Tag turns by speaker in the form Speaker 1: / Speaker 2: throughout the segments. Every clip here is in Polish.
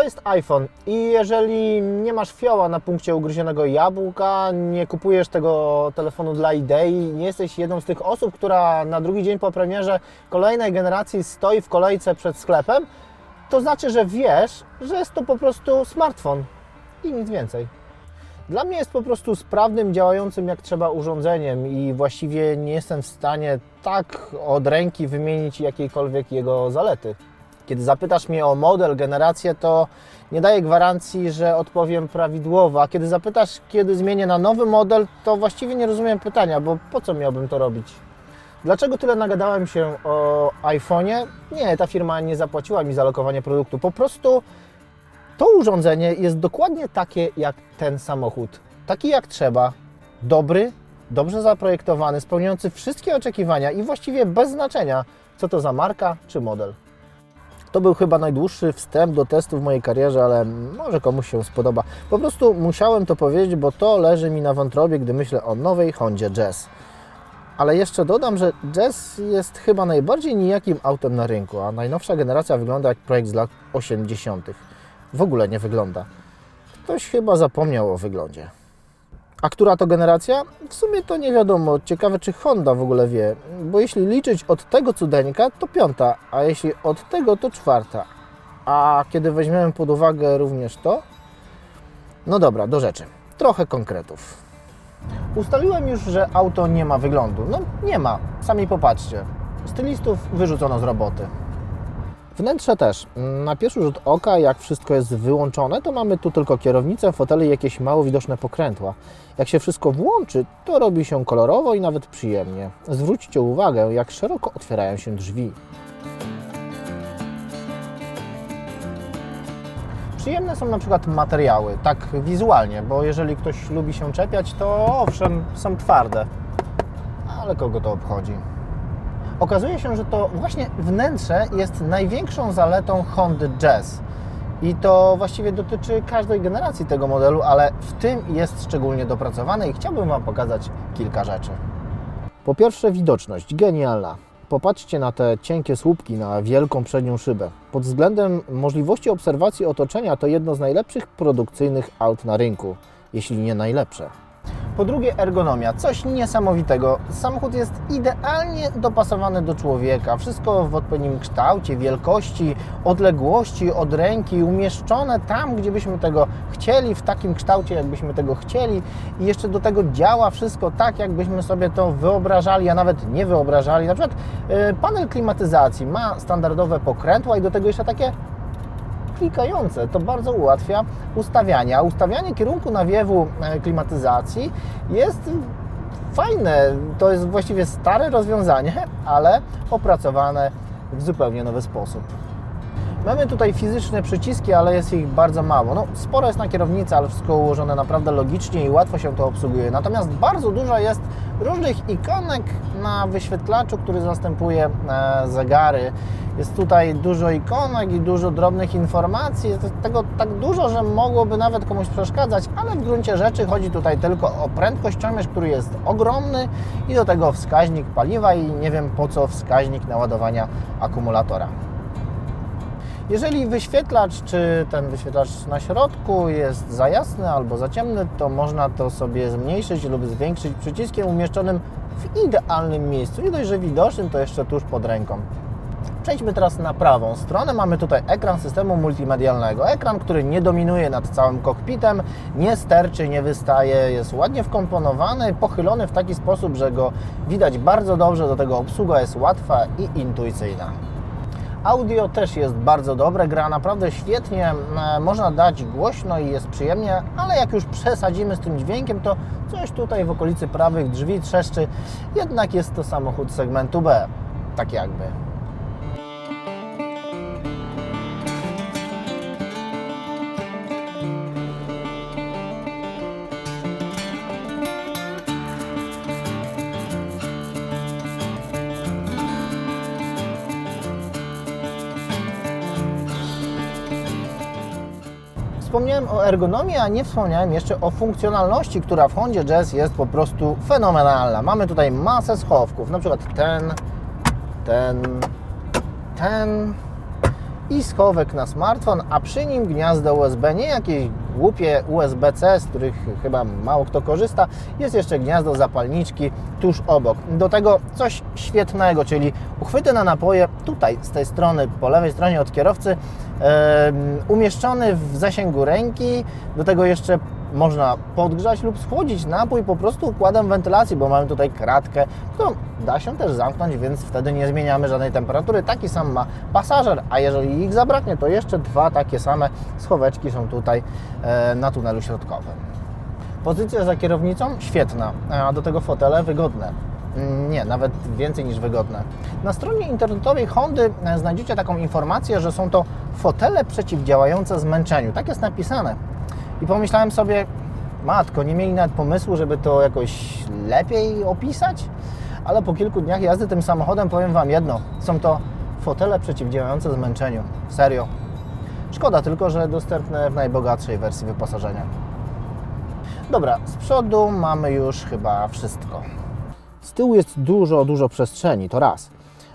Speaker 1: To jest iPhone i jeżeli nie masz fioła na punkcie ugryzionego jabłka, nie kupujesz tego telefonu dla idei, nie jesteś jedną z tych osób, która na drugi dzień po premierze kolejnej generacji stoi w kolejce przed sklepem, to znaczy, że wiesz, że jest to po prostu smartfon i nic więcej. Dla mnie jest po prostu sprawnym, działającym jak trzeba urządzeniem i właściwie nie jestem w stanie tak od ręki wymienić jakiejkolwiek jego zalety. Kiedy zapytasz mnie o model, generację, to nie daję gwarancji, że odpowiem prawidłowo, a kiedy zapytasz, kiedy zmienię na nowy model, to właściwie nie rozumiem pytania, bo po co miałbym to robić? Dlaczego tyle nagadałem się o iPhone'ie? Nie, ta firma nie zapłaciła mi za lokowanie produktu. Po prostu to urządzenie jest dokładnie takie jak ten samochód. Taki jak trzeba, dobry, dobrze zaprojektowany, spełniający wszystkie oczekiwania i właściwie bez znaczenia, co to za marka czy model. To był chyba najdłuższy wstęp do testu w mojej karierze, ale może komuś się spodoba. Po prostu musiałem to powiedzieć, bo to leży mi na wątrobie, gdy myślę o nowej Hondzie Jazz. Ale jeszcze dodam, że Jazz jest chyba najbardziej nijakim autem na rynku, a najnowsza generacja wygląda jak projekt z lat 80. W ogóle nie wygląda. Ktoś chyba zapomniał o wyglądzie. A która to generacja? W sumie to nie wiadomo. Ciekawe, czy Honda w ogóle wie. Bo jeśli liczyć od tego cudeńka, to piąta, a jeśli od tego, to czwarta. A kiedy weźmiemy pod uwagę również to, no dobra, do rzeczy. Trochę konkretów. Ustaliłem już, że auto nie ma wyglądu. No nie ma, sami popatrzcie. Stylistów wyrzucono z roboty. Wnętrze też. Na pierwszy rzut oka, jak wszystko jest wyłączone, to mamy tu tylko kierownicę, fotele i jakieś mało widoczne pokrętła. Jak się wszystko włączy, to robi się kolorowo i nawet przyjemnie. Zwróćcie uwagę, jak szeroko otwierają się drzwi. Przyjemne są na przykład materiały, tak wizualnie, bo jeżeli ktoś lubi się czepiać, to owszem, są twarde. Ale kogo to obchodzi? Okazuje się, że to właśnie wnętrze jest największą zaletą Hondy Jazz. I to właściwie dotyczy każdej generacji tego modelu, ale w tym jest szczególnie dopracowane i chciałbym Wam pokazać kilka rzeczy. Po pierwsze, widoczność genialna. Popatrzcie na te cienkie słupki, na wielką przednią szybę. Pod względem możliwości obserwacji otoczenia to jedno z najlepszych produkcyjnych aut na rynku, jeśli nie najlepsze. Po drugie, ergonomia. Coś niesamowitego. Samochód jest idealnie dopasowany do człowieka. Wszystko w odpowiednim kształcie, wielkości, odległości od ręki, umieszczone tam, gdzie byśmy tego chcieli, w takim kształcie, jakbyśmy tego chcieli. I jeszcze do tego działa wszystko tak, jakbyśmy sobie to wyobrażali, a nawet nie wyobrażali. Na przykład yy, panel klimatyzacji ma standardowe pokrętła i do tego jeszcze takie klikające. To bardzo ułatwia ustawianie. A ustawianie kierunku nawiewu e, klimatyzacji jest fajne. To jest właściwie stare rozwiązanie, ale opracowane w zupełnie nowy sposób. Mamy tutaj fizyczne przyciski, ale jest ich bardzo mało. No, sporo jest na kierownicy, ale wszystko ułożone naprawdę logicznie i łatwo się to obsługuje. Natomiast bardzo dużo jest różnych ikonek na wyświetlaczu, który zastępuje e, zegary. Jest tutaj dużo ikonek i dużo drobnych informacji. Jest tego tak dużo, że mogłoby nawet komuś przeszkadzać, ale w gruncie rzeczy chodzi tutaj tylko o prędkościomierz, który jest ogromny i do tego wskaźnik paliwa i nie wiem po co wskaźnik naładowania akumulatora. Jeżeli wyświetlacz, czy ten wyświetlacz na środku jest za jasny albo za ciemny, to można to sobie zmniejszyć lub zwiększyć przyciskiem umieszczonym w idealnym miejscu. Nie dość, że widocznym, to jeszcze tuż pod ręką. Przejdźmy teraz na prawą stronę. Mamy tutaj ekran systemu multimedialnego. Ekran, który nie dominuje nad całym kokpitem, nie sterczy, nie wystaje, jest ładnie wkomponowany, pochylony w taki sposób, że go widać bardzo dobrze, do tego obsługa jest łatwa i intuicyjna. Audio też jest bardzo dobre, gra naprawdę świetnie, można dać głośno i jest przyjemnie, ale jak już przesadzimy z tym dźwiękiem, to coś tutaj w okolicy prawych drzwi trzeszczy, jednak jest to samochód segmentu B, tak jakby. Wspomniałem o ergonomii, a nie wspomniałem jeszcze o funkcjonalności, która w Hondzie Jazz jest po prostu fenomenalna. Mamy tutaj masę schowków, na przykład ten, ten, ten i schowek na smartfon, a przy nim gniazdo USB, nie jakieś głupie USB-C, z których chyba mało kto korzysta, jest jeszcze gniazdo zapalniczki tuż obok. Do tego coś świetnego, czyli uchwyty na napoje tutaj z tej strony, po lewej stronie od kierowcy, umieszczony w zasięgu ręki, do tego jeszcze można podgrzać lub schłodzić napój po prostu układem wentylacji, bo mamy tutaj kratkę, którą da się też zamknąć, więc wtedy nie zmieniamy żadnej temperatury. Taki sam ma pasażer, a jeżeli ich zabraknie, to jeszcze dwa takie same schoweczki są tutaj e, na tunelu środkowym. Pozycja za kierownicą świetna, a do tego fotele wygodne. Mm, Nie, nawet więcej niż wygodne. Na stronie internetowej Hondy e, znajdziecie taką informację, że są to fotele przeciwdziałające zmęczeniu. Tak jest napisane. I pomyślałem sobie, matko, nie mieli nawet pomysłu, żeby to jakoś lepiej opisać? Ale po kilku dniach jazdy tym samochodem powiem Wam jedno: są to fotele przeciwdziałające zmęczeniu. Serio. Szkoda tylko, że dostępne w najbogatszej wersji wyposażenia. Dobra, z przodu mamy już chyba wszystko. Z tyłu jest dużo, dużo przestrzeni, to raz.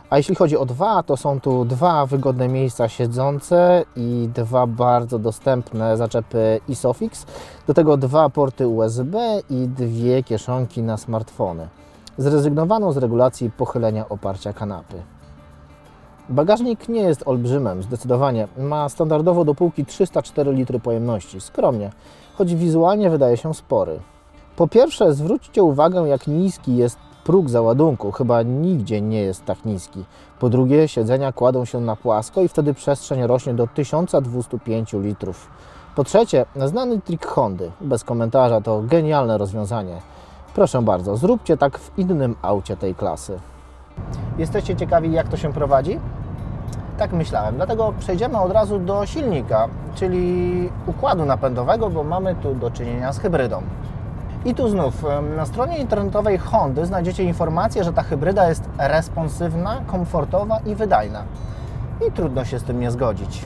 Speaker 1: A jeśli chodzi o dwa, to są tu dwa wygodne miejsca siedzące i dwa bardzo dostępne zaczepy Isofix. Do tego dwa porty USB i dwie kieszonki na smartfony. Zrezygnowano z regulacji pochylenia oparcia kanapy. Bagażnik nie jest olbrzymem, zdecydowanie. Ma standardowo do półki 304 litry pojemności, skromnie, choć wizualnie wydaje się spory. Po pierwsze, zwróćcie uwagę, jak niski jest próg załadunku. Chyba nigdzie nie jest tak niski. Po drugie, siedzenia kładą się na płasko i wtedy przestrzeń rośnie do 1205 litrów. Po trzecie, znany trik Hondy. Bez komentarza, to genialne rozwiązanie. Proszę bardzo, zróbcie tak w innym aucie tej klasy. Jesteście ciekawi, jak to się prowadzi? Tak myślałem, dlatego przejdziemy od razu do silnika, czyli układu napędowego, bo mamy tu do czynienia z hybrydą. I tu znów na stronie internetowej Hondy znajdziecie informację, że ta hybryda jest responsywna, komfortowa i wydajna. I trudno się z tym nie zgodzić.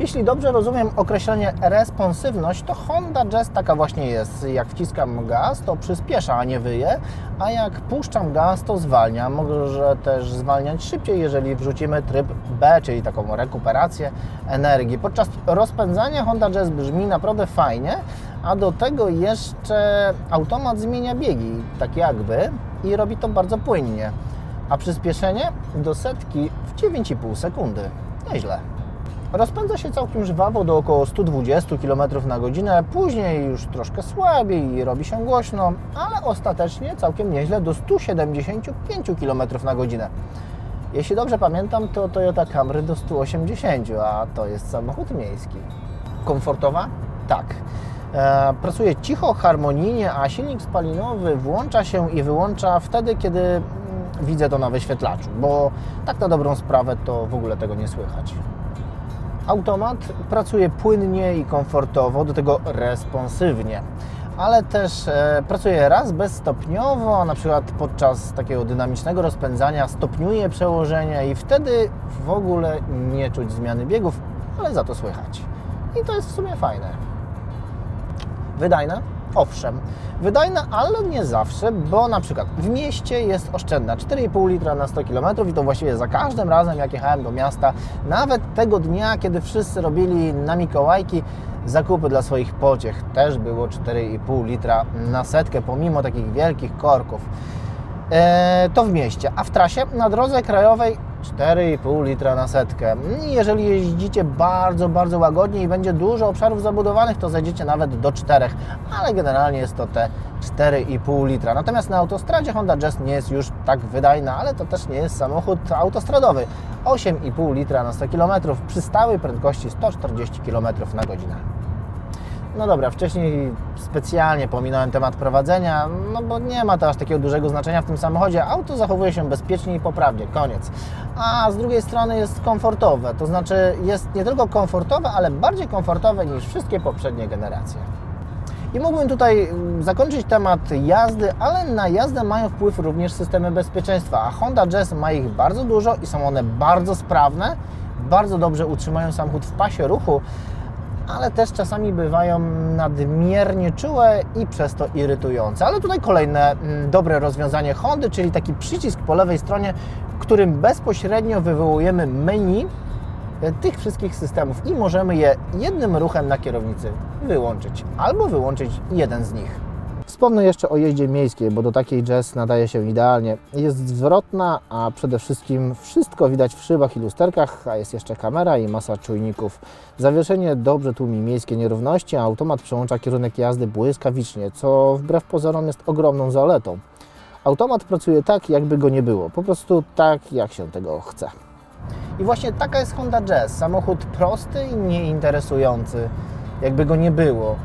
Speaker 1: Jeśli dobrze rozumiem określenie responsywność, to Honda Jazz taka właśnie jest. Jak wciskam gaz, to przyspiesza, a nie wyje, a jak puszczam gaz, to zwalnia. Może też zwalniać szybciej, jeżeli wrzucimy tryb B, czyli taką rekuperację energii. Podczas rozpędzania Honda Jazz brzmi naprawdę fajnie, a do tego jeszcze automat zmienia biegi, tak jakby, i robi to bardzo płynnie. A przyspieszenie do setki w 9,5 sekundy. Nieźle. Rozpędza się całkiem żwawo do około 120 km na godzinę, później już troszkę słabiej i robi się głośno, ale ostatecznie całkiem nieźle do 175 km na godzinę. Jeśli dobrze pamiętam, to Toyota Camry do 180, a to jest samochód miejski. Komfortowa? Tak. E, pracuje cicho, harmonijnie, a silnik spalinowy włącza się i wyłącza wtedy, kiedy mm, widzę to na wyświetlaczu, bo tak na dobrą sprawę to w ogóle tego nie słychać. Automat pracuje płynnie i komfortowo, do tego responsywnie, ale też e, pracuje raz bezstopniowo, na przykład podczas takiego dynamicznego rozpędzania stopniuje przełożenie i wtedy w ogóle nie czuć zmiany biegów, ale za to słychać. I to jest w sumie fajne. Wydajna? Owszem, wydajna, ale nie zawsze, bo na przykład w mieście jest oszczędna 4,5 litra na 100 km i to właściwie za każdym razem, jak jechałem do miasta, nawet tego dnia, kiedy wszyscy robili na Mikołajki zakupy dla swoich pociech, też było 4,5 litra na setkę, pomimo takich wielkich korków. E, to w mieście, a w trasie na drodze krajowej 4,5 litra na setkę. Jeżeli jeździcie bardzo, bardzo łagodnie i będzie dużo obszarów zabudowanych, to zejdziecie nawet do 4, ale generalnie jest to te 4,5 litra. Natomiast na autostradzie Honda Jazz nie jest już tak wydajna, ale to też nie jest samochód autostradowy. 8,5 litra na 100 km przy stałej prędkości 140 km na godzinę. No dobra, wcześniej specjalnie pominąłem temat prowadzenia, no bo nie ma to aż takiego dużego znaczenia w tym samochodzie. Auto zachowuje się bezpiecznie i poprawnie, koniec. A z drugiej strony jest komfortowe, to znaczy jest nie tylko komfortowe, ale bardziej komfortowe niż wszystkie poprzednie generacje. I mógłbym tutaj mm, zakończyć temat jazdy, ale na jazdę mają wpływ również systemy bezpieczeństwa, a Honda Jazz ma ich bardzo dużo i są one bardzo sprawne, bardzo dobrze utrzymają samochód w pasie ruchu, ale też czasami bywają nadmiernie czułe i przez to irytujące. Ale tutaj kolejne mm, dobre rozwiązanie Hondy, czyli taki przycisk po lewej stronie, którym bezpośrednio wywołujemy menu e, tych wszystkich systemów i możemy je jednym ruchem na kierownicy wyłączyć albo wyłączyć jeden z nich. Wspomnę jeszcze o jeździe miejskiej, bo do takiej jazz nadaje się idealnie. Jest zwrotna, a przede wszystkim wszystko widać w szybach i lusterkach, a jest jeszcze kamera i masa czujników. Zawieszenie dobrze tłumi miejskie nierówności, a automat przełącza kierunek jazdy błyskawicznie, co wbrew pozorom jest ogromną zaletą. Automat pracuje tak, jakby go nie było, po prostu tak, jak się tego chce. I właśnie taka jest Honda Jazz. Samochód prosty i nieinteresujący, jakby go nie było,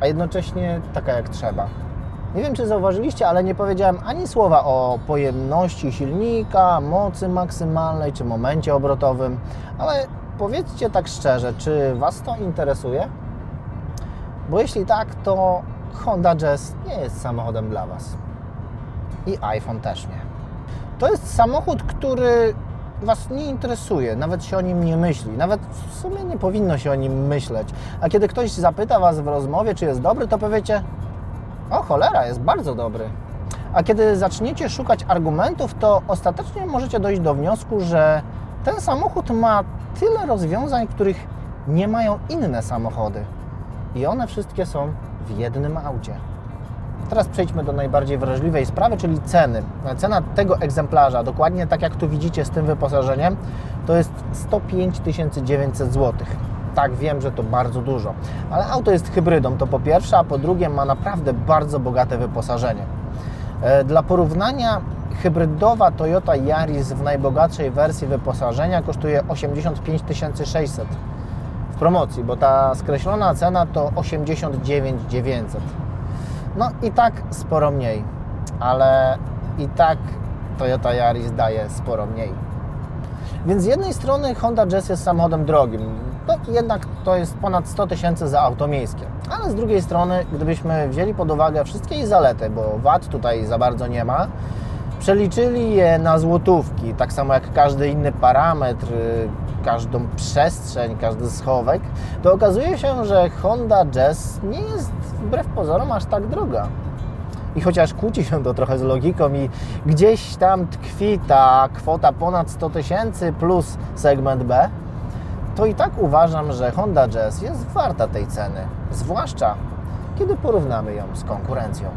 Speaker 1: a jednocześnie taka jak trzeba. Nie wiem, czy zauważyliście, ale nie powiedziałem ani słowa o pojemności silnika, mocy maksymalnej czy momencie obrotowym, ale powiedzcie tak szczerze, czy Was to interesuje? Bo jeśli tak, to Honda Jazz nie jest samochodem dla Was. I iPhone też nie. To jest samochód, który Was nie interesuje, nawet się o nim nie myśli, nawet w sumie nie powinno się o nim myśleć. A kiedy ktoś zapyta Was w rozmowie, czy jest dobry, to powiecie: O cholera, jest bardzo dobry. A kiedy zaczniecie szukać argumentów, to ostatecznie możecie dojść do wniosku, że ten samochód ma tyle rozwiązań, których nie mają inne samochody. I one wszystkie są w jednym aucie. Teraz przejdźmy do najbardziej wrażliwej sprawy, czyli ceny. Cena tego egzemplarza, dokładnie tak jak tu widzicie z tym wyposażeniem, to jest 105 900 zł. Tak, wiem, że to bardzo dużo, ale auto jest hybrydą, to po pierwsze, a po drugie ma naprawdę bardzo bogate wyposażenie. E, Dla porównania, hybrydowa Toyota Yaris w najbogatszej wersji wyposażenia kosztuje 85 600 w promocji, bo ta skreślona cena to 89 900. No i tak sporo mniej, ale i tak Toyota Yaris daje sporo mniej. Więc z jednej strony Honda Jazz jest samochodem drogim, to jednak to jest ponad 100 tysięcy za auto miejskie. Ale z drugiej strony, gdybyśmy wzięli pod uwagę wszystkie jej zalety, bo VAT tutaj za bardzo nie ma, przeliczyli je na złotówki, tak samo jak każdy inny parametr, każdą przestrzeń, każdy schowek, to okazuje się, że Honda Jazz nie jest wbrew pozorom aż tak droga. I chociaż kłóci się to trochę z logiką i gdzieś tam tkwi ta kwota ponad 100 tysięcy plus segment B, to i tak uważam, że Honda Jazz jest warta tej ceny. Zwłaszcza kiedy porównamy ją z konkurencją.